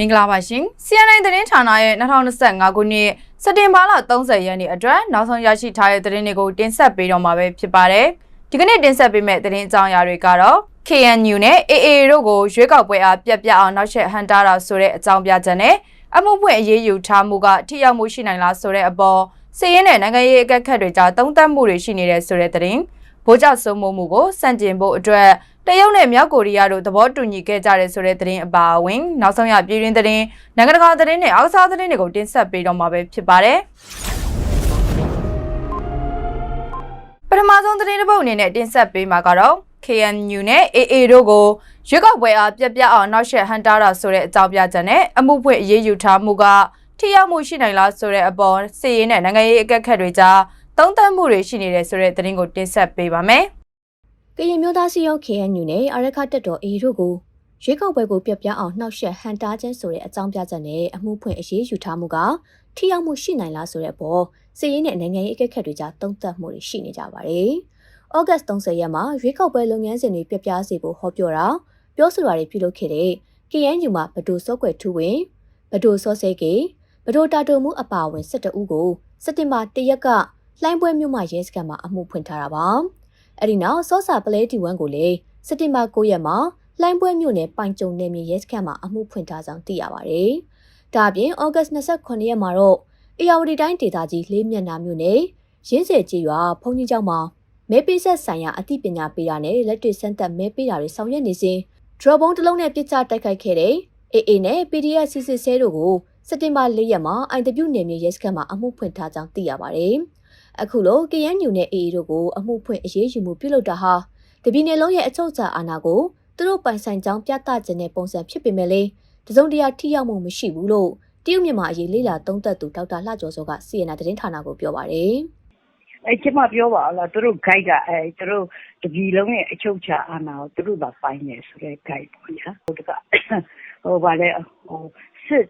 မင်္ဂလာပါရှင် CNN သတင်းဌာနရဲ့2025ခုနှစ်စက်တင်ဘာလ30ရက်နေ့အတွက်နောက်ဆုံးရရှိထားတဲ့သတင်းတွေကိုတင်ဆက်ပေးတော့မှာပဲဖြစ်ပါတယ်ဒီကနေ့တင်ဆက်ပေးမယ့်သတင်းအကြောင်းအရာတွေကတော့ KNU နဲ့ AA တို့ကိုရွေးကောက်ပွဲအားပြတ်ပြတ်အောင်နောက်ဆက်ဟန်တာတာဆိုတဲ့အကြောင်းပြချက်နဲ့အမှုဖွင့်အရေးယူထားမှုကထိရောက်မှုရှိနိုင်လားဆိုတဲ့အပေါ်စည်ရင်းနဲ့နိုင်ငံရေးအကက်ခတ်တွေကြားတုံ့တက်မှုတွေရှိနေတဲ့ဆိုတဲ့သတင်းဗိုလ်ချုပ်စုံမှုမှုကိုစန့်ကျင်ဖို့အတွက် တရုတ်နဲ့မြောက်ကိုရီးယားတို့သဘောတူညီခဲ့ကြတဲ့ဆိုတဲ့သတင်းအပါအဝင်နောက်ဆုံးရပြည်တွင်းသတင်းနိုင်ငံတကာသတင်းနဲ့အောက်စားသတင်းတွေကိုတင်ဆက်ပေးတော့မှာပဲဖြစ်ပါတယ်ပထမဆုံးသတင်းတစ်ပုဒ်အနေနဲ့တင်ဆက်ပေးမှာကတော့ KNU နဲ့ AA တို့ကိုရွေးကောက်ပွဲအားပြက်ပြက်အောင်နောက်ဆက်ဟန်တာတာဆိုတဲ့အကြောင်းပြချက်နဲ့အမှုဖွင့်အရေးယူထားမှုကထိရောက်မှုရှိနိုင်လားဆိုတဲ့အပေါ်စစ်ရေးနဲ့နိုင်ငံရေးအကက်ခတ်တွေကြားသုံးသပ်မှုတွေရှိနေတဲ့ဆိုတဲ့သတင်းကိုတင်ဆက်ပေးပါမယ်။ ကရင်မျိုးသားစီရော KNU နဲ့အာရခတက်တော် AA တို့ကိုရွေးကောက်ပွဲကိုပြပြအောင်နှောက်ယှက်ဟန်တာခြင်းဆိုတဲ့အကြောင်းပြချက်နဲ့အမှုဖွင့်အရေးယူထားမှုကထိရောက်မှုရှိနိုင်လားဆိုတဲ့အပေါ်စစ်ရေးနဲ့နိုင်ငံရေးအကက်ခတ်တွေကြားသုံးသပ်မှုတွေရှိနေကြပါတယ်။ဩဂတ်30ရက်မှာရွေးကောက်ပွဲလုပ်ငန်းစဉ်တွေပြပြစေဖို့ဟောပြောတာပြောဆိုတာတွေပြုလုပ်ခဲ့တဲ့ KNU မှာဗဒိုစောကွယ်ထူဝင်ဗဒိုစောစဲကေဗဒိုတာတိုမှုအပါအဝင်12ဦးကိုစက်တင်ဘာ1ရက်ကလှိုင်းပွဲမြို့မှာရဲစခန်းမှာအမှုဖွင့်ထားတာပါ။ အဲ့ဒီနောက်စောစာပလဲတီဝမ်ကိုလည်းစက်တင်ဘာ9ရက်မှာလှိုင်းပွဲမြို့နယ်ပိုင်ကြုံနယ်မြေရဲစခန်းမှာအမှုဖွင့်ထားကြောင်းသိရပါတယ်။ဒါအပြင်ဩဂတ်29ရက်မှာတော့အေယာဝတီတိုင်းဒေသကြီးလေးမျက်နှာမြို့နယ်ရင်းစေကြီးရွာဖုန်ကြီးကျောင်းမှာမဲပေးဆက်ဆိုင်ရာအသိပညာပေးတာနဲ့လက်တွေ့စမ်းသပ်မဲပေးတာတွေဆောင်ရွက်နေစဉ် drop ဘုံတစ်လုံးနဲ့ပြစ်ချတိုက်ခိုက်ခဲ့တဲ့ AA နဲ့ PDF စစ်စစ်ဆဲတို့ကိုစက်တင်ဘာ၄ရက်မှာအိုင်တပြူနယ်မြေရဲစခန်းမှာအမှုဖွင့်ထားကြောင်းသိရပါတယ်။ အခုလို KNU နဲ့ AA တို့ကိုအမှုဖွင့်အရေးယူမှုပြုလုပ်တာဟာတပြည်နယ်လုံးရဲ့အချုပ်အခြာအာဏာကိုသူတို့ပိုင်ဆိုင်ကြောင်းပြသခြင်းတဲ့ပုံစံဖြစ်ပေမဲ့လည်းတစုံတရာထိရောက်မှုမရှိဘူးလို့တရုတ်မြန်မာအရေးလေးလာသုံးသပ်သူဒေါက်တာလှကျော်စောက CNN သတင်းဌာနကိုပြောပါတယ်။အဲကျမပြောပါလားသူတို့ guide ကအဲသူတို့တပြည်လုံးရဲ့အချုပ်ချာအာဏာကိုသူတို့သာပိုင်နေဆိုတဲ့ guide ပေါ့ညာဟိုတကဟိုဗာလဲဟိုစစ်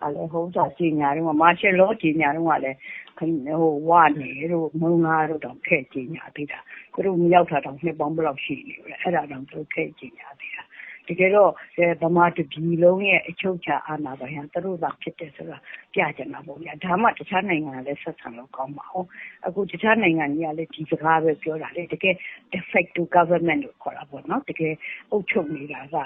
ဗာလဲဟိုစာကြီးညာတော့မာရှယ်လောကြီးညာတော့လည်းဟိုဝါနေတို့ မုံလာတို့တောင်ခဲ့ကြီးညာသေးတာ သူတို့မရောက်တာတောင် နှစ်ပေါင်းဘယ်လောက်ရှိနေလဲ အဲ့ဒါတောင် သူတို့ခဲ့ကြီးညာသေးတာ တကယ်တော့ ဗမာတပြည်လုံးရဲ့ အချုပ်ချာအာဏာပိုင်ဟာသူတို့သာဖြစ်တယ်ဆိုတာ ပြကြတာပေါ့ဗျာ ဒါမှ တခြားနိုင်ငံကလည်း ဆက်ဆံလို့ကောင်းပါအောင်အခု တခြားနိုင်ငံကြီးကလည်း ဒီစကားပဲပြောတာလေ တကယ် de facto government လို့ခေါ်တာပေါ့နော် တကယ်အုပ်ချုပ်နေတာက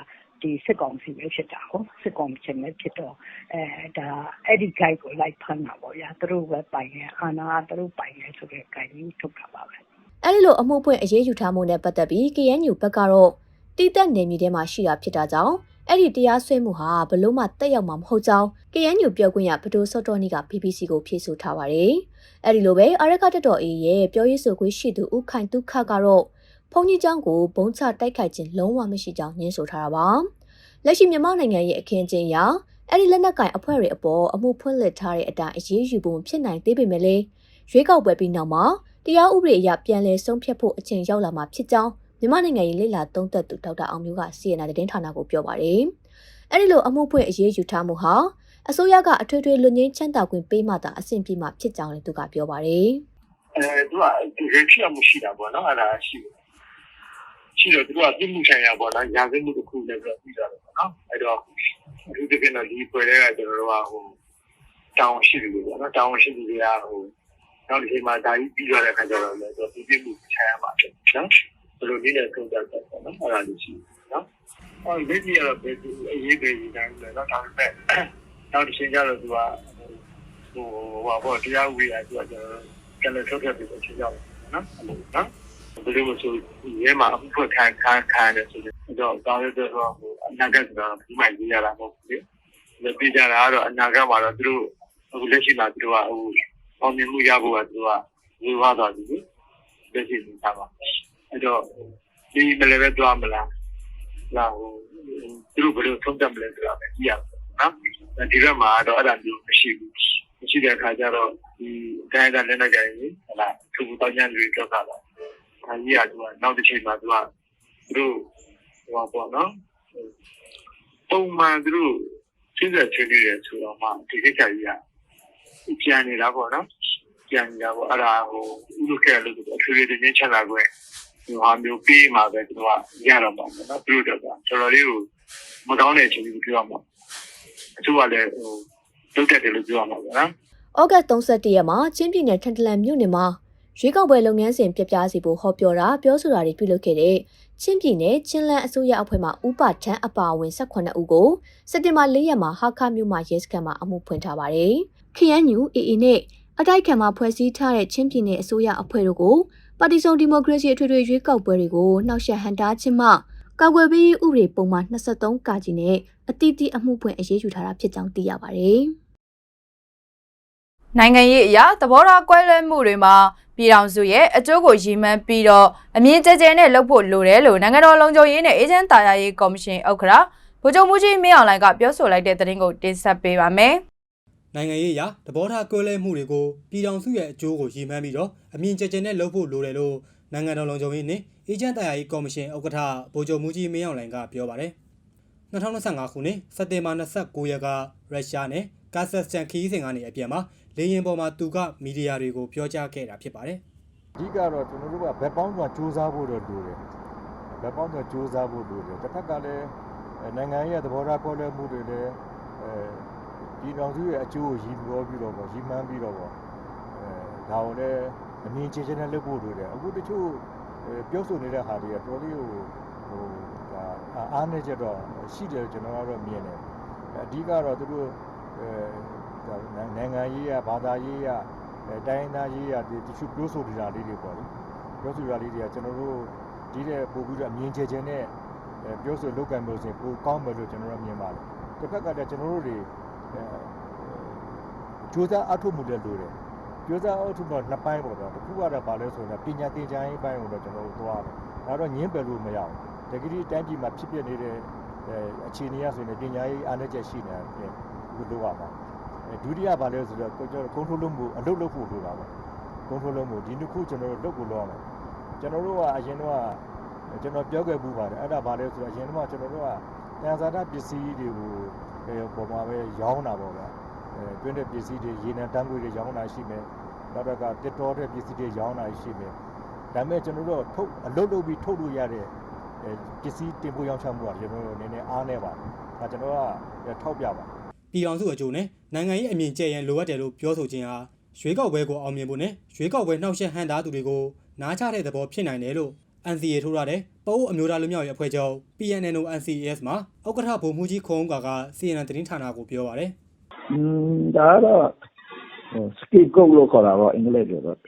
ဒီစစ်ကောင်စီပဲဖြစ်တာဟုတ်စစ်ကောင်စီပဲဖြစ်တော့အဲဒါအဲ့ဒီ guide ကိုလိုက်ဖမ်းတာပေါ့ဗျာသူတို့ပဲပိုင်တယ်အာဏာသူတို့ပိုင်တယ်ဆိုတဲ့ guide ကြီးထုတ်တာပါပဲအဲ့ဒီလိုအမှုဖွင့်အရေးယူထားမှုနဲ့ပတ်သက်ပြီး KNU ဘက်ကတော့တိတက်နယ်မြေထဲမှာရှိတာဖြစ်တာကြောင့်အဲ့ဒီတရားစွဲမှုဟာဘလို့မှတက်ရောက်မှာမဟုတ်ကြောင်း KNU ပြောခွင့်ရဗဒိုစောတော်နီက BBC ကိုဖြေဆိုထားပါတယ်။အဲ့ဒီလိုပဲအာရကတက်တော်အေးရဲ့ပြောရေးဆိုခွင့်ရှိသူဦးခိုင်တုခကတော့ ဖုန်ကြီးကျောင်းကိုဘုံချတိုက်ခိုက်ခြင်းလုံးဝမရှိကြောင်းညင်းဆိုထားတာပါ။လက်ရှိမြန်မာနိုင်ငံရဲ့အခင်းကျင်းအရအဲ့ဒီလက်နက်ကင်အဖွဲ့တွေအပေါ်အမှုဖွင့်လှစ်ထားတဲ့အတိုင်းအရေးယူဖို့ဖြစ်နိုင်သေးပေမဲ့လည်းရွေးကောက်ပွဲပြီးနောက်မှာတရားဥပဒေအရပြန်လည်ဆုံးဖြတ်ဖို့အချိန်ရောက်လာမှာဖြစ်ကြောင်းမြန်မာနိုင်ငံရေးလေလာသုံးသက်သူဒေါက်တာအောင်မျိုးက CNN သတင်းဌာနကိုပြောပါတယ်။အဲဒီလိုအမှုဖွင့်အရေးယူထားမှုဟာအစိုးရကအထွေထွေလူငင်းချမ်းသာခွင့်ပေးမှသာအဆင်ပြေမှာဖြစ်ကြောင်းလည်းသူကပြောပါတယ်။အဲသူကဒီရဖြစ်မှုရှိတာပေါ့နော်အဲ့ဒါရှိတယ် ရှိတော့သူကပြမှုဆိုင်ရာပေါ့နော်ညာစမှုတစ်ခုလည်းပြီးပြီးတာပေါ့နော်အဲ့တော့အထူးသဖြင့်တော့ဒီပွဲတွေကကျွန်တော်တို့ကဟိုတောင်းရှိတယ်ပေါ့နော်တောင်းရှိတယ်ကဟိုနောက်တစ်ချိန်မှာဒါကြီးပြီးသွားတဲ့အခါကျတော့လည်းသူပြမှုဆိုင်ရာပါပဲနော်ဘယ်လိုနည်းနဲ့သုံးသပ်တယ်ပေါ့နော်အဲ့ဒါလေးရှိနော်အော်ဒီကြီးကတော့ဘယ်သူအရေးပဲဒီတိုင်းလဲတော့ဒါပေမဲ့နောက်တစ်ချိန်ကျတော့သူကဟိုဟိုဘောတရားဥပဒေအရသူကကျွန်တော်ကလည်းထုတ်ခဲ့ပြီးတော့ချိန်ရောက်နော်အဲ့လိုနော် ဘယ်လိုဆိုရဲမှာအဖို့ခံခံခံတယ်ဆိုတော့တော့တောင်းရတဲ့တော့ဟိုအနာဂတ်ကတော့ဒီမှရေးရတာမဟုတ်ဘူးလေဒီပြကြတာကတော့အနာဂတ်မှာတော့သူတို့အခုလက်ရှိမှာသူတို့ကဟိုအောင်မြင်မှုရဖို့ကသူတို့ကဝေဝါးသွားပြီလက်ရှိနေတာပါအဲ့တော့ဒီမလည်းပဲသွားမလားလာဟိုသူတို့ဘယ်လိုသုံးသပ်မလဲဆိုတာပဲကြည့်ရအောင်နော်ဒီဘက်မှာတော့အဲ့ဒါမျိုးမရှိဘူးမရှိတဲ့အခါကျတော့ဒီတိုင်းကလည်းလည်းကြရင်ဟလာသူ့တောင်းကြံတွေတော့တာ။ ဒါကြီးကသူကနောက်တစ်ချိန်မှာသူကသူတို့ဟိုပေါ့နော်။ပုံမှန်သူတို့စဉ်းစားချင်နေတယ်ဆိုတော့မှဒီကိစ္စကြီးကပြန်နေတာပေါ့နော်။ပြန်နေတာပေါ့အဲ့ဒါဟိုဥလုခဲ့လို့အထွေထွေတင်းချမ်းသာခွင့်ဟိုဟာမျိုးပေးမှာပဲသူကရတော့မှာပေါ့နော်။သူတို့တော့တော်တော်လေးကိုမကောင်းတဲ့အချိန်ကြီးပြောရမှာ။အချို့ကလည်းဟိုလုပ်တတ်တယ်လို့ပြောရမှာပေါ့နော်။ဩဂတ်31ရက်မှာချင်းပြည်နယ်ထန်တလန်မြို့နယ်မှာ ရွေးကောက်ပွဲလုပ်ငန်းစဉ်ပြပြစီဖို့ဟောပြောတာပြောဆိုတာတွေပြုလုပ်ခဲ့တဲ့ချင်းပြည်နယ်ချင်းလန်းအစိုးရအဖွဲ့မှဥပထန်းအပါအဝင်18ဦးကိုစက်တင်ဘာ4ရက်မှာဟာခမြို့မှာရဲစခန်းမှာအမှုဖွင့်ထားပါတယ်။ KNU AA နဲ့အတိုက်ခံမှာဖွဲ့စည်းထားတဲ့ချင်းပြည်နယ်အစိုးရအဖွဲ့တို့ကိုပါတီစုံဒီမိုကရေစီအထွေထွေရွေးကောက်ပွဲတွေကိုနှောက်ယှက်ဟန်တားခြင်းမှကာကွယ်ပေးရေးဥပဒေပုံမှန်23ကာကြီးနဲ့အတိအသီးအမှုဖွင့်အရေးယူထားတာဖြစ်ကြောင်းသိရပါတယ်။နိုင်ငံရေးအရာသဘောထားကွဲလွဲမှုတွေမှာ ပြည်ထောင်စုရဲ့အကျိုးကိုရည်မှန်းပြီးတော့အမြင့်ကျကျနဲ့လုပ်ဖို့လိုတယ်လို့နိုင်ငံတော်လုံခြုံရေးနဲ့အေဂျင့်တာယာရေးကော်မရှင်ဥက္ကဋ္ဌဗိုလ်ချုပ်မှုကြီးမင်းအောင်လှိုင်ကပြောဆိုလိုက်တဲ့သတင်းကိုတင်ဆက်ပေးပါမယ်။နိုင်ငံရေးအရာသဘောထားကွဲလွဲမှုတွေကိုပြည်ထောင်စုရဲ့အကျိုးကိုရည်မှန်းပြီးတော့အမြင့်ကျကျနဲ့လုပ်ဖို့လိုတယ်လို့နိုင်ငံတော်လုံခြုံရေးနှင့်အေဂျင့်တရားရေးကော်မရှင်ဥက္ကဋ္ဌဗိုလ်ချုပ်မှုကြီးမင်းအောင်လှိုင်ကပြောပါတယ်။2025ခုနှစ်စက်တင်ဘာ29ရက်ကရုရှားနဲ့ကာဇက်စတန်ခီးစဉ်ကနေအပြန်မှာ လေယာဉ်ပေါ်မှာသူကမီဒီယာတွေကိုပြောကြားခဲ့တာဖြစ်ပါတယ်။အဓိကတော့ကျွန်တော်တို့ကဘက်ပေါင်းစွာစူးစမ်းဖို့တော့လိုတယ်ဘက်ပေါင်းစွာစူးစမ်းဖို့လိုတယ်တစ်ဖက်ကလည်းအဲနိုင်ငံရေးသဘောထားပေါ်လွှဲမှုတွေလည်းအဲဒီတော်စုရဲ့အကျိုးကိုရည်ပြောပြီးတော့ပေါ့ရည်မှန်းပြီးတော့ပေါ့အဲဒါကိုလည်းအမြင်ချင်းချင်းနဲ့လုပ်ဖို့လိုတယ်အခုတချို့အဲပြောဆိုနေတဲ့ဟာတွေကတော်လေးကိုဟိုဒါအားနေကြတော့ရှိတယ်ကျွန်တော်ကတော့မြင်တယ်အဓိကတော့သူတို့အဲဒါ နိုင်ငံရေးရဘာသာရေးရအဲတိုင်းသားရေးရဒီတချို့ပြောဆိုနေတာလေးတွေပေါ့လေပြောဆိုတာလေးတွေကကျွန်တော်တို့ဒီတဲ့ပို့ပြီးတော့အမြင်ကျကျနဲ့အဲပြောဆိုလုပ်ကံလို့ဆိုရင်ပိုကောင်းမယ်လို့ကျွန်တော်တို့မြင်ပါတယ်တစ်ဖက်ကတည်းကကျွန်တော်တို့တွေအဲကြိုးစားအထောက်မှုတွေလိုတယ်ကြိုးစားအထောက်မှုနှစ်ပိုင်းပေါ့ဗျာတစ်ခုကတော့ဘာလဲဆိုတော့ပညာသင်ကြားရေးပိုင်းကိုတော့ကျွန်တော်တို့သွားတယ်ဒါတော့ညင်းပယ်လို့မရအောင်တကယ်ဒီတိုင်းပြည်မှာဖြစ်ပျက်နေတဲ့အဲအခြေအနေရဆိုရင်ပညာရေးအားနည်းချက်ရှိနေတယ်ဒီလိုပါပါအဲ ဒုတိယဘာလဲဆိုတော့ကျွန်တော်ကွန်ထရိုးလုပ်မှုအလုပ်လုပ်ဖို့လိုတာပေါ့ကွန်ထရိုးလုပ်မှုဒီနှစ်ခုကျွန်တော်တို့လုပ်ကိုလုပ်ရမယ်ကျွန်တော်တို့ကအရင်တော့ကျွန်တော်ပြောခဲ့ပူပါတယ်အဲ့ဒါဘာလဲဆိုတော့အရင်တော့ကျွန်တော်တို့ကတန်ဆာဒပစ္စည်းတွေကိုအဲပေါ်မှာပဲရောင်းတာပေါ့ဗျာအဲတွင်းတဲ့ပစ္စည်းတွေရေနံတန်းခွေတွေရောင်းတာရှိမယ်နောက်တော့ကတစ်တော်တဲ့ပစ္စည်းတွေရောင်းတာရှိမယ်ဒါပေမဲ့ကျွန်တော်တို့ထုတ်အလုပ်လုပ်ပြီးထုတ်လို့ရတဲ့အဲပစ္စည်းတင်ပို့ရောင်းချမှုကကျွန်တော်တို့နည်းနည်းအားနေပါတယ်ဒါကျွန်တော်ကထောက်ပြပါ ပြည်အောင်စုအကျိုးနဲ့နိုင်ငံရေးအမြင့်ကျက်ရန်လိုအပ်တယ်လို့ပြောဆိုခြင်းဟာရွေးကောက်ပွဲကိုအောင်မြင်ဖို့နဲ့ရွေးကောက်ပွဲနှောက်ယှက်ဟန်တာသူတွေကိုနားချတဲ့သဘောဖြစ်နိုင်တယ်လို့ NCA ထိုးရတဲ့ပအိုးအမျိုးသားလူမျိုးရေးအဖွဲ့ချုပ် PNNO NCAS မှာဥက္ကဋ္ဌဗိုလ်မှူးကြီးခုံးကာက CNN သတင်းဌာနကိုပြောပါတယ်อืมဒါကတော့ဟို scapegoat လို့ခေါ်တာပေါ့အင်္ဂလိပ်လိုတော့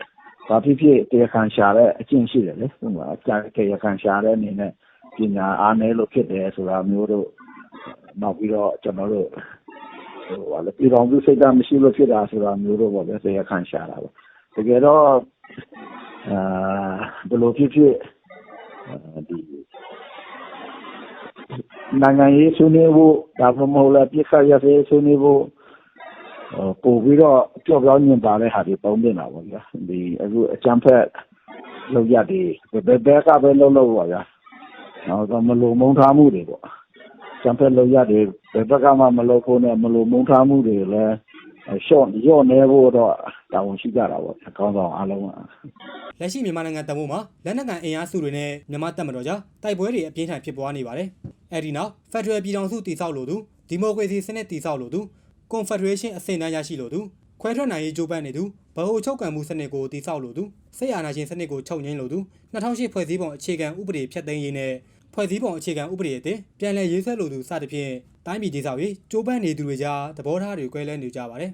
ဘာဖြစ်ဖြစ်တရားခံရှာတဲ့အကျင့်ရှိတယ်လေဥပမာကြာတရားခံရှာတဲ့အနေနဲ့ပညာအားနည်းလို့ဖြစ်တယ်ဆိုတာမျိုးတို့နောက်ပြီးတော့ကျွန်တော်တို့ဟိုဘာလဲ ပြည်တော်စုစိတ်ဓာတ်မရှိလို့ဖြစ်တာဆိုတာမျိုးတို့ပေါ့ဗျာတရားခံရှာတာပေါ့တကယ်တော့အာဘယ်လိုဖြစ်ဖြစ်ဒီနိုင်ငံရေးဆွေးနွေးဖို့ဒါမှမဟုတ်လည်းပြစ်ခတ်ရစေဆွေးနွေးဖို့ဟိုပို့ပြီးတော့ကြောက်ကြောက်ညင်ပါတဲ့ဟာတွေပုံနေတာပေါ့ဗျာဒီအခုအချမ်းဖက်လောက်ရတယ်ဘယ်ဘက်ကပဲလောက်လောက်ပါဗျာနောက်တော့မလုံမုံထားမှုတွေပေါ့ အချမ်းဖက်လောက်ရတယ်ဘယ်ဘက်ကမှမလောက်ဖို့နဲ့မလုံမုံထားမှုတွေလည်းရှော့ရော့နေဖို့တော့တာဝန်ရှိကြတာပေါ့အကောင်းဆောင်အားလုံးကလက်ရှိမြန်မာနိုင်ငံတမိုးမှာလက်နက်ကန်အင်အားစုတွေနဲ့မြန်မာတပ်မတော်ကြားတိုက်ပွဲတွေအပြင်းထန်ဖြစ်ပွားနေပါတယ်။အဲဒီနောက်ဖက်ဒရယ်ပြည်ထောင်စုတည်ဆောက်လို့သူဒီမိုကရေစီစနစ်တည်ဆောက်လို့သူကွန်ဖက်ဒရေးရှင်းအဆင့်အတန်းရရှိလို့သူခွဲထွက်နိုင်ရေးကြိုးပမ်းနေသူဗဟိုချုပ်ကံမှုစနစ်ကိုတည်ဆောက်လို့သူစစ်အာဏာရှင်စနစ်ကိုချုပ်ငြိမ်းလို့သူ2008ဖွဲ့စည်းပုံအခြေခံဥပဒေဖြတ်သိမ်းရေးနဲ့ ဖွဲ့စည်းပုံအခြေခံဥပဒေအသစ်ပြန်လည်ရေးဆွဲလို့သူစသဖြင့်တိုင်းပြည်တည်ဆောက်ရေးကြိုးပမ်းနေသူတွေကြားသဘောထားတွေကွဲလွဲနေကြပါတယ်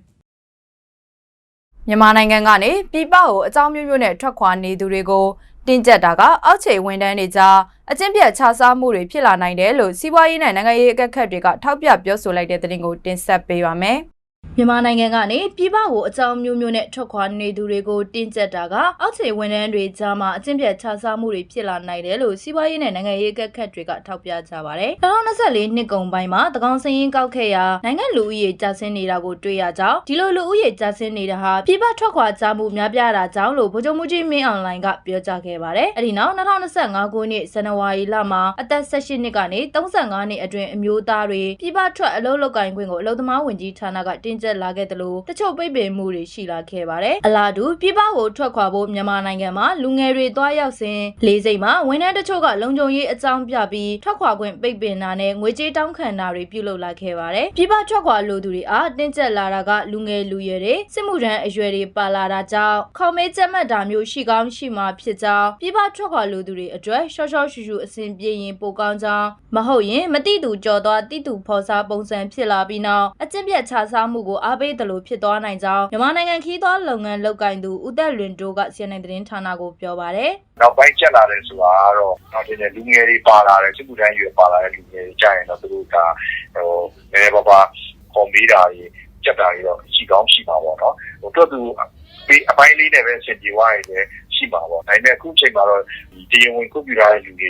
မြန်မာနိုင်ငံကနေပြည်ပကိုအကြောင်းမျိုးမျိုးနဲ့ထွက်ခွာနေသူတွေကိုတင်းကျပ်တာကအောက်ခြေဝန်ထမ်းတွေကြားအကျင့်ပြတ်ခြားစားမှုတွေဖြစ်လာနိုင်တယ်လို့စီးပွားရေးနဲ့နိုင်ငံရေးအကက်ခတ်တွေကထောက်ပြပြောဆိုလိုက်တဲ့သတင်းကိုတင်ဆက်ပေးပါမယ်။ မြန်မာနိုင်ငံကနေပြည်ပကိုအကြောင်းမျိုးမျိုးနဲ့ထွက်ခွာနေသူတွေကိုတင်းကျပ်တာကအောက်ခြေဝန်ထမ်းတွေကြားမှာအကျင့်ပြတ်ခြားစားမှုတွေဖြစ်လာနိုင်တယ်လို့စီးပွားရေးနဲ့နိုင်ငံရေးအကက်ခတ်တွေကထောက်ပြကြပါတယ်။2024နှစ်ကုန်ပိုင်းမှာတကောင်စရင်ကောက်ခဲ့ရာနိုင်ငံလူဦးရေကျဆင်းနေတာကိုတွေ့ရကြောင်းဒီလိုလူဦးရေကျဆင်းနေတာဟာပြည်ပထွက်ခွာကြမှုများပြားတာကြောင့်လို့ဗိုလ်ချုပ်မှုကြီးမင်းအောင်လှိုင်ကပြောကြားခဲ့ပါတယ်။အဲဒီနောက်2025ခုနှစ်ဇန်နဝါရီလမှာအသက်18နှစ်ကနေ35နှစ်အတွင်းအမျိုးသားတွေပြည်ပထွက်အလုပ်လုပ်ကိုင်ခွင့်ကိုအလုပ်သမားဝင်ကြီးဌာနကတင်ကျပ်လာခဲ့တယ်လို့တချို့ပိတ်ပင်မှုတွေရှိလာခဲ့ပါတယ်အလားတူပြည်ပကိုထွက်ခွာဖို့မြန်မာနိုင်ငံမှာလူငယ်တွေသွားရောက်စဉ်လေးစိတ်မှာဝန်ထမ်းတချို့ကလုံခြုံရေးအကြောင်းပြပြီးထွက်ခွာခွင့်ပိတ်ပင်တာနဲ့ငွေကြေးတောင်းခံတာတွေပြုလုပ်လာခဲ့ပါတယ်ပြည်ပထွက်ခွာလိုသူတွေအားတင်းကျပ်လာတာကလူငယ်လူရွယ်တွေစစ်မှုထမ်းအရွယ်တွေပါလာတာကြောင့်ခေါမေးကျက်မှတ်တာမျိုးရှိကောင်းရှိမှာဖြစ်ကြောင်းပြည်ပထွက်ခွာလိုသူတွေအတွက်ရှော့ရှော့ရှူရှူအဆင်ပြေရင်ပိုကောင်းကြောင်းမဟုတ်ရင်မတိသူကြော်သွားတိသူဖော်စားပုံစံဖြစ်လာပြီးနောက်အကျင့်ပြတ်ခြားစားမှုကိုအားပေးတယ်လို့ဖြစ်သွားနိုင်ကြောင်းမြန်မာနိုင်ငံခီးသွွားလုပ်ငန်းလုပ်ကိုင်သူဦးသက်လွင်တိုးက CNN သတင်းဌာနကိုပြောပါတယ်နောက်ပိုင်းကျက်လာတယ်ဆိုတာကတော့နောက်တင်လူငယ်တွေပါလာတယ်စစ်မှုထမ်းရွယ်ပါလာတဲ့လူငယ်တွေကြာရင်တော့သူတို့ကဟိုနည်းနည်းပါးပါးခေါ်မေးတာတွေကြက်တာတွေတော့ရှိကောင်းရှိမှာပေါ့နော်ဟိုတော့သူဒီအပိုင်းလေးနဲ့ပဲအဆင်ပြေသွားရင်လည်းရှိမှာပေါ့ဒါပေမဲ့အခုချိန်မှာတော့ဒီတရားဝင်ကွန်ပျူတာရဲ့လူတွေ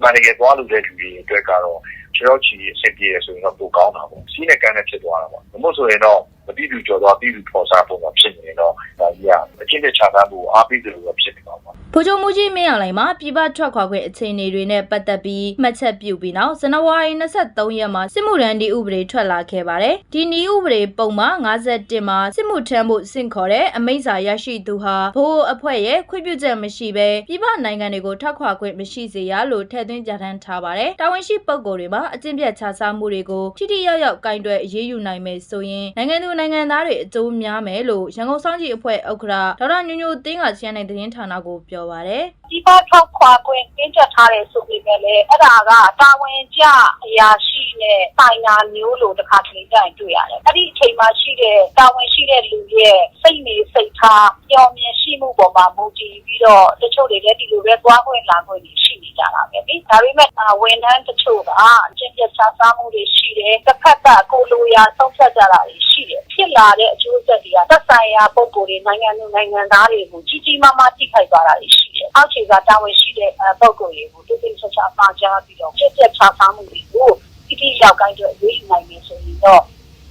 မှန်တကယ်သွားလို့တဲ့လူတွေအတွက်ကတော့ ကျွန်တော်ချီအဆင်ပြေရဆိုရင်တော့ပိုကောင်းတာပေါ့စီးနဲ့ကန်းနဲ့ဖြစ်သွားတာပေါ့မဟုတ်ဆိုရင်တော့မ တိတူကျော်သွားပြီးသူပေါ်စားပုံမှာဖြစ်နေတော့ဒါကြီးကအချင်းတဲ့ခြားသားမှုအားပေးတယ်လို့ဖြစ်နေပါပေါ့ဗိုလ်ချုပ်မူကြီးမင်းအောင်လှိုင်မှာပြည်ပထွက်ခွာခွင့်အခြေအနေတွေနဲ့ပတ်သက်ပြီးမှတ်ချက်ပြုပြီးနောက်ဇန်နဝါရီ23ရက်မှာစစ်မှုထမ်းဒီဥပဒေထွက်လာခဲ့ပါတယ်။ဒီနီဥပဒေပုံမှာ51မှာစစ်မှုထမ်းမှုစင့်ခေါ်တဲ့အမိန့်စာရရှိသူဟာဘိုးအဖွဲ့ရဲ့ခွင့်ပြုချက်မရှိဘဲပြည်ပနိုင်ငံတွေကိုထွက်ခွာခွင့်မရှိစေရလို့ထည့်သွင်းကြံထမ်းထားပါတယ်။တာဝန်ရှိပုဂ္ဂိုလ်တွေမှာအကျင့်ပြတ်ခြားစားမှုတွေကိုထိထိရောက်ရောက်ကင်တွယ်အရေးယူနိုင်မယ်ဆိုရင်နိုင်ငံသူနိုင်ငံသားတွေအကျိုးများမယ်လို့ရန်ကုန်စောင့်ကြည့်အဖွဲ့ဥက္ကဋ္ဌဒေါက်တာညိုညိုတင်းက CNN သတင်းဌာနကိုပြောပါတယ်။ ဒီပါထောက်ခွာခွင့်တင်းကျပ်ထားတယ်ဆိုပေမဲ့လည်းအဲ့ဒါကတာဝန်ကျအရာရှိနဲ့တိုင်နာမျိုးလို့တစ်ခါတလေကြရင်တွေ့ရတယ်။အဲ့ဒီအချိန်မှာရှိတဲ့တာဝန်ရှိတဲ့လူရဲ့စိတ်နေစိတ်ထားပျော်မြင်ရှိမှုပေါ်မှာမူတည်ပြီးတော့တချို့တွေလည်းဒီလိုပဲသွားခွင့်လာခွင့်ရှိနေကြတာပဲလေ။ဒါပေမဲ့ဝန်ထမ်းတချို့ကအကျင့်ပြတ်စားစားမှုတွေရှိတယ်။တစ်ဖက်ကကိုလိုရာဆုံးဖြတ်ကြတာတွေရှိတယ်။ဖြစ်လာတဲ့အကျိုးဆက်တွေကသက်ဆိုင်ရာပုံကိုယ်တွေနိုင်ငံသူနိုင်ငံသားတွေကိုကြီးကြီးမားမားထိခိုက်သွားတာတွေရှိတယ်။ အောက်ခြေကတာဝန်ရှိတဲ့ပုံကိုယ်တွေကိုတိတိကျကျပါကြားပြီးတော့ပြည့်ပြည့်ချစားမှုတွေကိုတိတိရောက်ကိုင်းတော့ရေးယူနိုင်မယ်ဆိုရင်တော့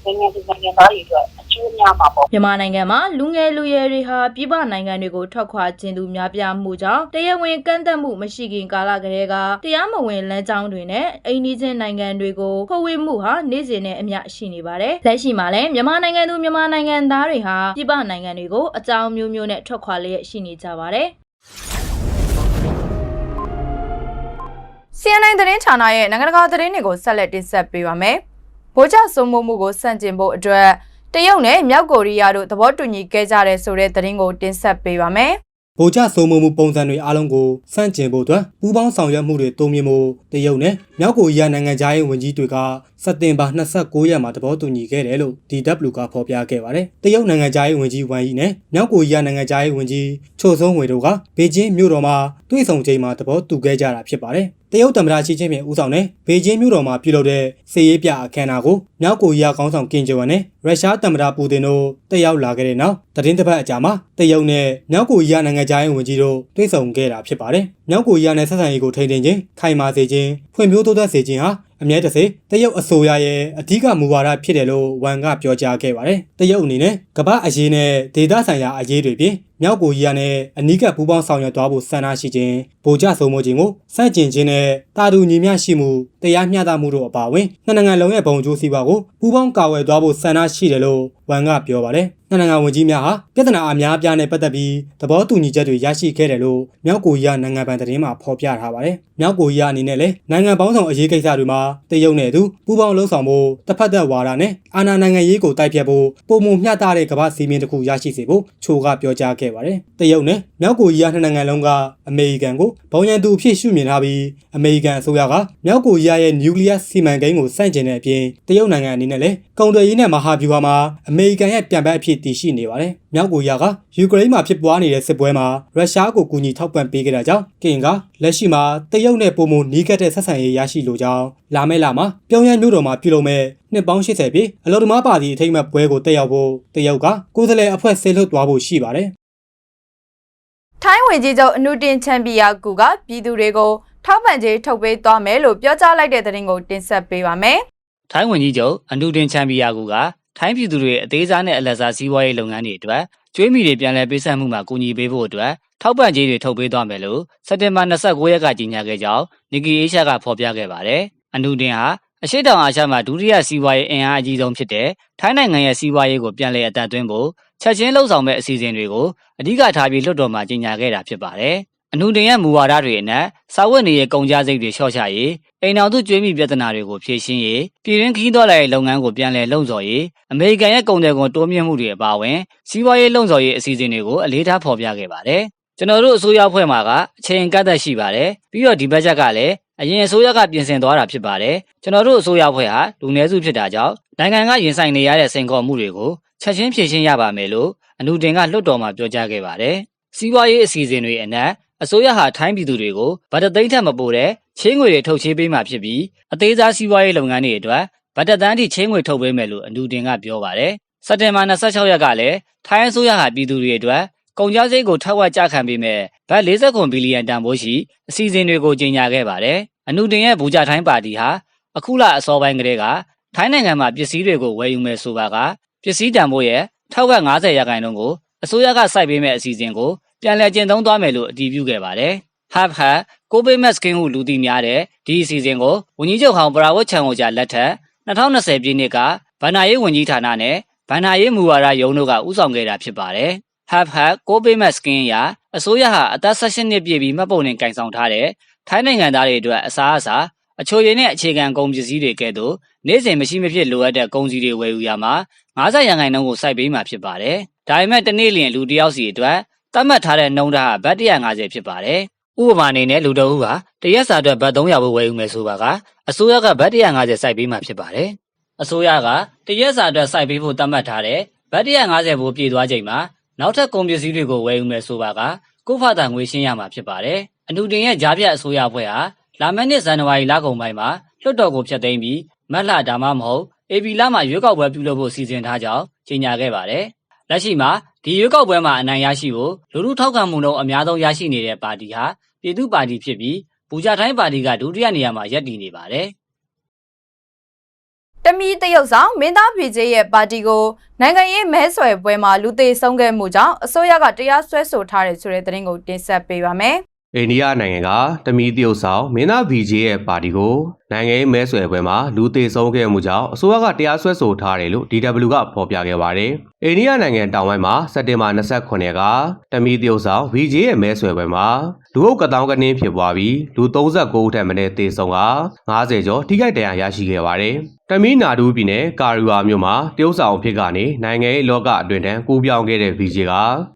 နိုင်ငံသူနိုင်ငံသားတွေအတွက်အကျိုးများမှာပေါ့မြန်မာနိုင်ငံမှာလူငယ်လူရွယ်တွေဟာပြည်ပနိုင်ငံတွေကိုထွက်ခွာခြင်းသူများပြားမှုကြောင့်တရားဝင်ကန့်သက်မှုမရှိခင်ကာလကတည်းကတရားမဝင်လမ်းကြောင်းတွေနဲ့အိမ်နီးချင်းနိုင်ငံတွေကိုခိုးဝေးမှုဟာနေ့စဉ်နဲ့အမျှရှိနေပါတယ်။လက်ရှိမှာလည်းမြန်မာနိုင်ငံသူမြန်မာနိုင်ငံသားတွေဟာပြည်ပနိုင်ငံတွေကိုအကြောင်းမျိုးမျိုးနဲ့ထွက်ခွာလျက်ရှိနေကြပါတယ်။ CNN သတင်းဌာနရဲ့နိုင်ငံတကာသတင်းတွေကိုဆက်လက်တင်ဆက်ပေးပါမယ်။ဗိုလ်ချုပ်စုံမှုမှုကိုစန့်ကျင်ဖို့အတွက်တရုတ်နဲ့မြောက်ကိုရီးယားတို့သဘောတူညီခဲ့ကြတဲ့ဆိုတဲ့သတင်းကိုတင်ဆက်ပေးပါမယ်။ဗိုလ်ချစိုးမိုးမှုပုံစံတွေအားလုံးကိုစန့်ကျင်ဖို့အတွက်ပူးပေါင်းဆောင်ရွက်မှုတွေတိုးမြှင့်ဖို့တရုတ်နဲ့မြောက်ကိုရီးယားနိုင်ငံသားရေးဝန်ကြီးတွေကစက်တင်ဘာ29ရက်မှာသဘောတူညီခဲ့တယ်လို့ DW ကဖော်ပြခဲ့ပါတယ်။တရုတ်နိုင်ငံသားရေးဝန်ကြီးဝမ်ယီနဲ့မြောက်ကိုရီးယားနိုင်ငံသားရေးဝန်ကြီးချိုဆုံးဝေတို့ကဘေကျင်းမြို့တော်မှာတွေ့ဆုံချိန်မှာသဘောတူခဲ့ကြတာဖြစ်ပါတယ်။ တရုတ်သမ္မတရှီကျင်းပင်ဦးဆောင်တဲ့ဘေကျင်းမြို့တော်မှာပြုလုပ်တဲ့စစ်ရေးပြအခမ်းအနားကိုမြောက်ကိုရီးယားခေါင်းဆောင်ကင်ဂျဝမ်နဲ့ရုရှားသမ္မတပူတင်တို့တက်ရောက်လာခဲ့တဲ့နောက်သတင်းတစ်ပတ်အကြာမှာတရုတ်နဲ့မြောက်ကိုရီးယားနိုင်ငံသားရေးဝန်ကြီးတို့တွေ့ဆုံခဲ့တာဖြစ်ပါတယ်။မြောက်ကိုရီးယားနဲ့ဆက်ဆံရေးကိုထိန်းသိမ်းခြင်းခိုင်မာစေခြင်းဖွံ့ဖြိုးတိုးတက်စေခြင်းဟာ အမြဲတစေတရုတ်အစိုးရရဲ့အဓိကမူဝါဒဖြစ်တယ်လို့ဝန်ကပြောကြားခဲ့ပါတယ်။တရုတ်အနေနဲ့ကမ္ဘာအရေးနဲ့ဒေသဆိုင်ရာအရေးတွေပြင်မြောက်ကိုရီးယားနဲ့အနီးကပ်ပူးပေါင်းဆောင်ရွက်သွားဖို့ဆန္ဒရှိခြင်းဗိုလ်ကျဆုံးမှုခြင်းကိုစန့်ကျင်ခြင်းနဲ့တာတူညီမျှရှိမှုတရားမျှတမှုတို့အပါအဝင်နှစ်နိုင်ငံလုံးရဲ့ဘုံကျိုးစီးပွားကိုပူးပေါင်းကာဝယ်သွားဖို့ဆန္ဒရှိတယ်လို့ဝန်ကပြောပါတယ်။နှစ်နိုင်ငံဝန်ကြီးများဟာပြဿနာအများအပြားနဲ့ပတ်သက်ပြီးသဘောတူညီချက်တွေရရှိခဲ့တယ်လို့မြောက်ကိုရီးယားနိုင်ငံပိုင်သတင်းမှာဖော်ပြထားပါတယ်။မြောက်ကိုရီးယားအနေနဲ့လည်းနိုင်ငံပေါင်းစုံအရေးကိစ္စတွေမှာတရုတ်နဲ့အတူပူးပေါင်းလှုပ်ဆောင်ဖို့တစ်ဖက်သက်ဝါဒနဲ့အာဏာနိုင်ငံရေးကိုတိုက်ဖြတ်ဖို့ပုံမှုမျှတတဲ့ကမ္ဘာစီမင်းတစ်ခုရရှိစေဖို့ချိုကပြောကြားခဲ့ပါတယ်။တရုတ်နဲ့မြောက်ကိုရီးယားနှစ်နိုင်ငံလုံးကအမေရိကန်ကိုဘုံရန်သူအဖြစ်ရှုမြင်ထားပြီးအမေရိကန်အစိုးရကမြောက်ကိုရီးယားရဲ့နျူကလ িয়ার စီမံကိန်းကိုစန့်ကျင်တဲ့အပြင်တရုတ်နိုင်ငံအနေနဲ့လည်းကုန်သွယ်ရေးနဲ့မဟာဗျူဟာမှာအမေရိကန်ရဲ့ပြန်ပန်းအဖြစ်တည်ရှိနေပါတယ်။မြောက်ကိုရီးယားကယူကရိန်းမှာဖြစ်ပွားနေတဲ့စစ်ပွဲမှာရုရှားကိုကူညီထောက်ပံ့ပေးခဲ့တာကြောင့်ကင်ကလက်ရှိမှာတရုတ်နဲ့ပုံမနီးကပ်တဲ့ဆက်ဆံရေးရရှိလိုကြောင်းလာမယ့်လမှာပြုံးရန်မြို့တော်မှာပြုလုပ်မဲ့နှစ်ပေါင်း80ပြည့်အလော်ဒမားပါတီအထိမ်းအမှတ်ပွဲကိုတက်ရောက်ဖို့တရုတ်ကကိုယ်စားလှယ်အဖွဲ့ဆေးလွတ်သွားဖို့ရှိပါတယ်။ထိုင်းဝင်ကြီးချုပ်အနုတင်ချန်ပီယာကူကပြည်သူတွေကို ထောက်ပံ့ကြေးထုတ်ပေးသွားမယ်လို့ပြောကြားလိုက်တဲ့သတင်းကိုတင်ဆက်ပေးပါမယ်ထိုင်းဝန်ကြီးချုပ်အန်ဒူတင်ချန်ပီယာကူကထိုင်းပြည်သူတွေအသေးစားနဲ့အလတ်စားစီးပွားရေးလုပ်ငန်းတွေအတွက်ကျွေးမီတွေပြန်လည်ပေးဆပ်မှုမှာကူညီပေးဖို့အတွက်ထောက်ပံ့ကြေးတွေထုတ်ပေးသွားမယ်လို့စက်တင်ဘာ29ရက်ကကြေညာခဲ့ကြောင်းနီကီအေးရှားကဖော်ပြခဲ့ပါတယ်။အန်ဒူတင်ဟာအရှိတောင်အာရှမှာဒုတိယစီးပွားရေးအင်အားအကြီးဆုံးဖြစ်တဲ့ထိုင်းနိုင်ငံရဲ့စီးပွားရေးကိုပြန်လည်အသက်သွင်းဖို့ချက်ချင်းလှုပ်ဆောင်မဲ့အစီအစဉ်တွေကိုအဓိကထားပြီးလွှတ်တော်မှာကြီးညာခဲ့တာဖြစ်ပါတယ်။ အနုတင်ရဲ့မူဝါဒတွေအနက်စာဝတ်နေရေးကုန်ကြစိတ်တွေလျှော့ချရေးအိမ်တော်သူကျွေးမိပြဿနာတွေကိုဖြေရှင်းရေးပြည်တွင်းခီးသွွားလိုက်လုပ်ငန်းကိုပြန်လည်လှုံ့ဆော်ရေးအမေရိကန်ရဲ့ကုန်တယ်ကုန်တိုးမြင့်မှုတွေအပါအဝင်စီးပွားရေးလှုံ့ဆော်ရေးအစီအစဉ်တွေကိုအလေးထားဖော်ပြခဲ့ပါတယ်။ကျွန်တော်တို့အစိုးရအဖွဲ့မှာကအချိန်ကန့်သက်ရှိပါတယ်။ပြီးတော့ဒီဘက်ချက်ကလည်းအရင်အစိုးရကပြင်ဆင်သွားတာဖြစ်ပါတယ်။ကျွန်တော်တို့အစိုးရအဖွဲ့ဟာလူနည်းစုဖြစ်တာကြောင့်နိုင်ငံကရင်ဆိုင်နေရတဲ့စိန်ခေါ်မှုတွေကိုချက်ချင်းဖြေရှင်းရပါမယ်လို့အနုတင်ကလွှတ်တော်မှာပြောကြားခဲ့ပါတယ်။စီးပွားရေးအစီအစဉ်တွေအနက် အစိုးရဟာထိုင်းပြည်သူတွေကိုဗတ်တသိန်းထက်မပိုတဲ့ချင်းငွေတွေထုတ်ချေးပေးမှာဖြစ်ပြီးအသေးစားစီးပွားရေးလုပ်ငန်းတွေအတွက်ဗတ်တသန်းထိချင်းငွေထုတ်ပေးမယ်လို့အနုတင်ကပြောပါတယ်။စက်တင်ဘာ26ရက်ကလည်းထိုင်းအစိုးရဟာပြည်သူတွေအတွက်ကုန်ကျစရိတ်ကိုထပ်ဝက်ကြခံပေးမဲ့ဘတ်49ဘီလီယံတန်ဖိုးရှိအစီအစဉ်တွေကိုကြေညာခဲ့ပါတယ်။အနုတင်ရဲ့ဘူဂျာထိုင်းပါတီဟာအခုလအစောပိုင်းကတည်းကထိုင်းနိုင်ငံမှာပစ္စည်းတွေကိုဝယ်ယူမယ်ဆိုပါကပစ္စည်းတန်ဖိုးရဲ့ထက်ဝက်90ရာခိုင်နှုန်းကိုအစိုးရကစိုက်ပေးမဲ့အစီအစဉ်ကို ပြန်လည်ကျင့်သုံးသွားမယ်လို့အတည်ပြုခဲ့ပါတယ်။ Hub Hub ကိုဘေးမက်စကင်းဟုလူသိများတဲ့ဒီအစီအစဉ်ကိုဝန်ကြီးချုပ်ဟောင်းပရာဝတ်ချန်ကိုကြာလက်ထက်2020ပြည့်နှစ်ကဗန္နာရေးဝန်ကြီးဌာနနဲ့ဗန္နာရေးမူဝါဒရုံးတို့ကဦးဆောင်ခဲ့တာဖြစ်ပါတယ်။ Hub Hub ကိုဘေးမက်စကင်းရာအစိုးရဟာအသက်16နှစ်ပြည့်ပြီးမှတ်ပုံတင်ကင်ဆောင်ထားတဲ့ထိုင်းနိုင်ငံသားတွေအတွက်အစားအစာအချိုရည်နဲ့အခြေခံကုန်ပစ္စည်းတွေကဲ့သို့နေ့စဉ်မရှိမဖြစ်လိုအပ်တဲ့ကုန်စည်တွေဝယ်ယူရမှာ90ရာခိုင်နှုန်းကိုစိုက်ပေးမှာဖြစ်ပါတယ်။ဒါပေမဲ့တနေ့လျင်လူတစ်ယောက်စီအတွက် သတ်မှတ်ထားတဲ့နှုန်းထားကဘတ်150ဖြစ်ပါတယ်။ဥပမာအနေနဲ့လူတစ်ဦးဟာတရက်စာအတွက်ဘတ်300ဘဝယ်ယူမယ်ဆိုပါကအစိုးရကဘတ်150စိုက်ပေးမှာဖြစ်ပါတယ်။အစိုးရကတရက်စာအတွက်စိုက်ပေးဖို့သတ်မှတ်ထားတဲ့ဘတ်150ဘိုးပြည့်သွားချိန်မှာနောက်ထပ်ကုန်ပစ္စည်းတွေကိုဝယ်ယူမယ်ဆိုပါကကိုယ့်ဖာသာငွေရှင်းရမှာဖြစ်ပါတယ်။အနုတင်ရဲ့ကြားပြတ်အစိုးရအဖွဲ့ဟာလာမယ့်နှစ်ဇန်နဝါရီလကုန်ပိုင်းမှာလွှတ်တော်ကိုဖျက်သိမ်းပြီးမတ်လဒါမှမဟုတ်အေပီလမှာရွေးကောက်ပွဲပြုလုပ်ဖို့စီစဉ်ထားကြောင်းကြေညာခဲ့ပါတယ်။လက်ရှိမှာ ဒီရွေးကောက်ပွဲမှာအနိုင်ရရှိဖို့လူထုထောက်ခံမှုနှုန်းအများဆုံးရရှိနေတဲ့ပါတီဟာပြည်သူ့ပါတီဖြစ်ပြီးဘူဂျာထိုင်းပါတီကဒုတိယနေရာမှာရပ်တည်နေပါတယ်။တမီတရုတ်ဆောင်မင်းသားပြည်ကြီးရဲ့ပါတီကိုနိုင်ငံရေးမဲဆွယ်ပွဲမှာလူသေးဆုံးခဲ့မှုကြောင့်အစိုးရကတရားစွဲဆိုထားတယ်ဆိုတဲ့သတင်းကိုတင်ဆက်ပေးပါမယ်။အိန္ဒိယနိုင်ငံကတမီတရုတ်ဆောင်မင်းသား VJ ရဲ့ပါတီကို နိုင်ငံရေးမဲဆွယ်ပွဲမှာလူသေးဆုံးခဲ့မှုကြောင့်အစိုးရကတရားစွဲဆိုထားတယ်လို့ DW ကဖော်ပြခဲ့ပါတယ်။အိန္ဒိယနိုင်ငံတောင်ပိုင်းမှာစက်တင်ဘာ29ရက်ကတမီတရုတ်ဆောင် VJ ရဲ့မဲဆွယ်ပွဲမှာလူအုပ်ကတောင်းကနင်းဖြစ်ပွားပြီးလူ39ဦးထက်မနည်းသေဆုံးက90ကျော်ထိခိုက်ဒဏ်ရာရရှိခဲ့ပါတယ်။တမီနာဒူးပြည်နယ်ကာရီဝါမြို့မှာတရုတ်ဆောင်အဖြစ်ကနေနိုင်ငံရေးလောကအတွင်းတန်းကူးပြောင်းခဲ့တဲ့ VJ က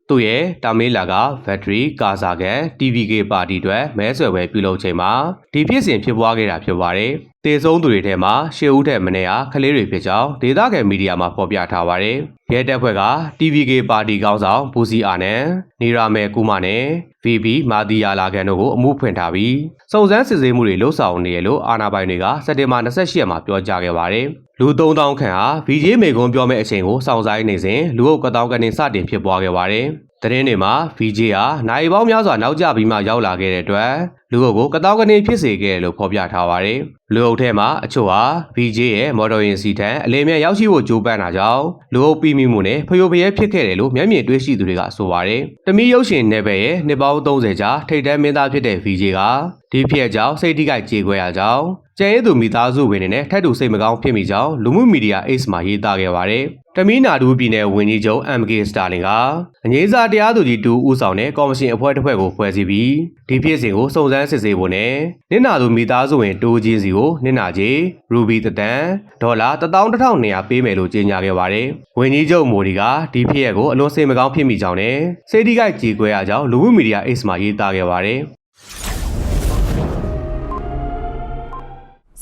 သူ့ရဲ့တာမေးလာကဘက်ထရီကာစာကန် TVK ပါတီအတွက်မဲဆွယ်ပွဲပြုလုပ်ချိန်မှာဒီဖြစ်စဉ်ဖြစ်ပွားခဲ့တာဖြစ်ပါတယ်။တေဆုံးသူတွေထဲမှာရှစ်ဦးထက်မနည်းဟာကလေးတွေဖြစ်ကြောင်းဒေသခံမီဒီယာမှာဖော်ပြထားပါတယ်။ရဲတပ်ဖွဲ့က TVK ပါတီခေါင်းဆောင်ဘူစီအာနန်နေရာမဲကူမာနဲ့ VB မာတီယာလာကန်တို့ကိုအမှုဖွင့်ထားပြီးစုံစမ်းစစ်ဆေးမှုတွေလှုပ်ဆောင်နေရလို့အာဏာပိုင်တွေကစက်တင်ဘာ28ရက်မှာပြောကြားခဲ့ပါတယ်။လူ3000ခန့်ဟာ VJ မေကွန်းပြောမဲ့အချိန်ကိုစောင့်ဆိုင်းနေစဉ်လူအုပ်ကတောင်းကနေစတင်ဖြစ်ပွားခဲ့ပါတယ်။ သတင်းတွေမှာ VJ ဟာနိုင်ပေါင်းများစွာနောက်ကျပြီးမှရောက်လာခဲ့တဲ့အတွက်လူအုပ်ကိုကတောင်းကနေဖြစ်စေခဲ့တယ်လို့ဖော်ပြထားပါတယ်။ လူအုပ်ထဲမှာအချို့ဟာ VJ ရဲ့မော်တော်ယာဉ်စီထံအလင်းမြန်ရောက်ရှိဖို့ကြိုးပမ်းတာကြောင့်လူအုပ်ပြီးမိမှုနဲ့ဖျို့ဖျဲဖြစ်ခဲ့တယ်လို့မျက်မြင်တွေ့ရှိသူတွေကဆိုပါတယ်။တမီရုပ်ရှင်နယ်ပယ်ရဲ့နှစ်ပေါင်း30ကြာထိတ်တန်းမင်းသားဖြစ်တဲ့ VJ ကဒီဖြစ်ကြောင့်စိတ်ထိခိုက်ကြေကွဲရကြောင်းကျန်ရည်သူမိသားစုဝင်တွေနဲ့ထပ်တူစိတ်မကောင်းဖြစ်မိကြောင်းလူမှုမီဒီယာ X မှာရေးသားခဲ့ပါတယ်။တမီနာဒူးပြည်နယ်ဝန်ကြီးချုပ် MK စတာလင်ကအငြိမ်းစားတရားသူကြီးတူဦးဆောင်တဲ့ကော်မရှင်အဖွဲ့တစ်ဖွဲ့ကိုဖွဲ့စည်းပြီးဒီဖြစ်စဉ်ကိုစုံစမ်းစစ်ဆေးဖို့နဲ့နစ်နာသူမိသားစုဝင်တိုးချင်းစီကိုနစ်နာကြေးရူဘီတတန်ဒေါ်လာ11200ပေးမယ်လို့ကြေညာခဲ့ပါတယ်။ဝန်ကြီးချုပ်မိုဒီကဒီဖြစ်ရပ်ကိုအလွန်စိတ်မကောင်းဖြစ်မိကြောင်းနဲ့စိတ်ထိခိုက်ကြေကွဲရကြောင်းလူမှုမီဒီယာ X မှာရေးသားခဲ့ပါတယ်။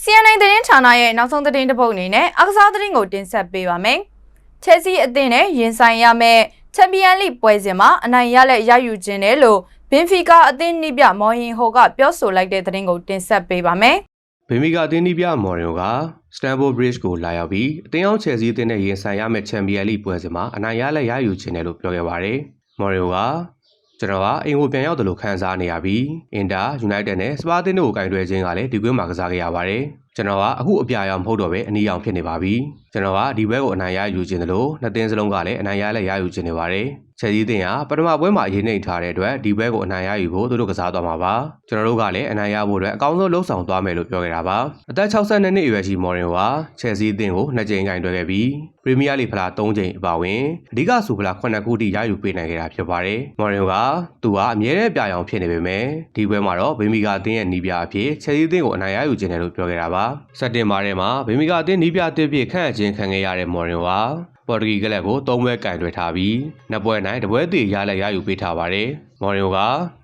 CNN သတင်းဌာနရဲ့နောက်ဆုံးသတင်းတစ်ပုဒ်အနေနဲ့အကစားသတင်းကိုတင်ဆက်ပေးပါမယ်။ Chelsea အသင်းနဲ့ရင်ဆိုင်ရမယ့်ချန်ပီယံလိပွဲစဉ်မှာအနိုင်ရလက်ရယူခြင်းတယ်လို့ဘင်ဖီကာအသင်းနှိပြမော်ဟင်ဟိုကပြောဆိုလိုက်တဲ့သတင်းကိုတင်ဆက်ပေးပါမယ်။ ဗေမီဂါအသင်းဒီပြမော်ရီယိုကစတန်ဖို့ဘရစ်ကိုလာရောက်ပြီးအသင်းအောင်ချယ်ဆီအသင်းနဲ့ရင်ဆိုင်ရမယ့်ချန်ပီယံလိပွဲစဉ်မှာအနိုင်ရလက်ရယူခြင်းတယ်လို့ပြောခဲ့ပါတယ်။မော်ရီယိုကကျွန်တော်ကအင်ကိုပြန်ရောက်တယ်လို့ခံစားနေရပြီးအင်တာယူနိုက်တက်နဲ့စပါးအသင်းတို့ကိုကင်တွယ်ခြင်းကလည်းဒီကွင်းမှာကစားခဲ့ရပါတယ်ကျွန်တော်ကအခုအပြာရောင်မဟုတ်တော့ပဲအနီရောင်ဖြစ်နေပါပြီကျွန်တော်ကဒီဘဲကိုအနိုင်ရယူခြင်းတယ်လို့နှစ်သင်းစလုံးကလည်းအနိုင်ရလဲရယူခြင်းနေပါတယ်ချက်ကြီးတင်ကပထမပွဲမှာအရင်နှိပ်ထားတဲ့အတွက်ဒီဘဲကိုအနိုင်ရယူဖို့သူတို့ကစားသွားမှာပါကျွန်တော်တို့ကလည်းအနိုင်ရဖို့အတွက်အကောင်းဆုံးလှုပ်ဆောင်သွားမယ်လို့ပြောခဲ့တာပါအသက်62နှစ်အရွယ်ရှိမော်ရင်ကချက်စီးတင်ကိုနှစ်ကြိမ်ကင်တွဲခဲ့ပြီးပရီးမီးယားလိဖလား3ကြိမ်အပါအဝင်အဓိကဆူဖလား9ခုထိရယူပေးနိုင်ခဲ့တာဖြစ်ပါတယ်မော်ရင်ကသူကအမြဲတမ်းပြာရောင်ဖြစ်နေပေမဲ့ဒီပွဲမှာတော့ဗေမီကာအသင်းရဲ့နီးပြအဖြစ်ချက်စီးတင်ကိုအနိုင်ရယူခြင်းတယ်လို့ပြောခဲ့တာပါစက်တင်ဘာထဲမှာဗေမီကာအသင်းနီးပြအသစ်ဖြစ်ခန့်အပ်ခြင်းခံခဲ့ရတဲ့မော်ရင်ကပေါ်တူဂီကလပ်ကို၃ပွဲကင်တွဲထားပြီးနှစ်ပွဲနိုင်တစ်ပွဲတည်ရလက်ရယူပေးထားပါတယ်။ မော်ရီယိုက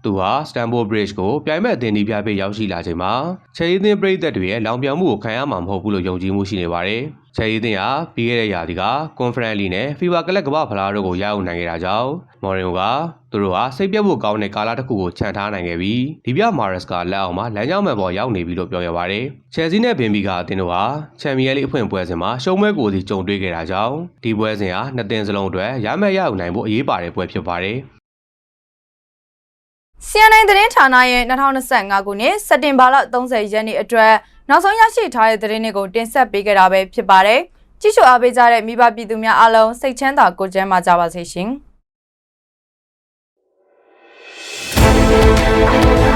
သူဟာစတန်ဖို့ဘရစ်ကိုပြိုင်မဲ့အသင်းဒီပြပေးရောက်ရှိလာချိန်မှာချယ်ရီသင်းပရိသတ်တွေရဲ့လောင်ပြောင်မှုကိုခံရမှာမဟုတ်ဘူးလို့ယုံကြည်မှုရှိနေပါတယ်။ချယ်ရီသင်းဟာပြီးခဲ့တဲ့ရာသီကကွန်ဖရင့်လီနဲ့ FIFA ကလပ်ကမ္ဘာဖလားတို့ကိုရယူနိုင်ခဲ့တာကြောင့်မော်ရီယိုကသူတို့ဟာစိတ်ပြတ်ဖို့ကောင်းတဲ့ကာလတစ်ခုကိုခြံထားနိုင်ခဲ့ပြီးဒီပြမာရက်စ်ကလက်အောက်မှာလမ်းကြောင်းမှန်ပေါ်ရောက်နေပြီလို့ပြောရပါတယ်။ချယ်ဆီနဲ့ဘင်ဘီကအသင်းတို့ဟာချန်ပီယံလိအဖွင့်ပွဲစဉ်မှာရှုံးမဲကိုစီကြုံတွေ့ခဲ့တာကြောင့်ဒီပွဲစဉ်ဟာနှစ်သင်းစလုံးအတွက်ရမယ့်ရယူနိုင်ဖို့အရေးပါတဲ့ပွဲဖြစ်ပါတယ်။ CNN သတင်းဌာနရဲ့2025ခုနှစ်စက်တင်ဘာလ30ရက်နေ့အတွက်နောက်ဆုံးရရှိထားတဲ့သတင်းတွေကိုတင်ဆက်ပေးခဲ့တာပဲဖြစ်ပါတယ်။ကြည့်ရှုအားပေးကြတဲ့မိဘပြည်သူများအားလုံးစိတ်ချမ်းသာကိုယ်ကျန်းမာကြပါစေရှင်။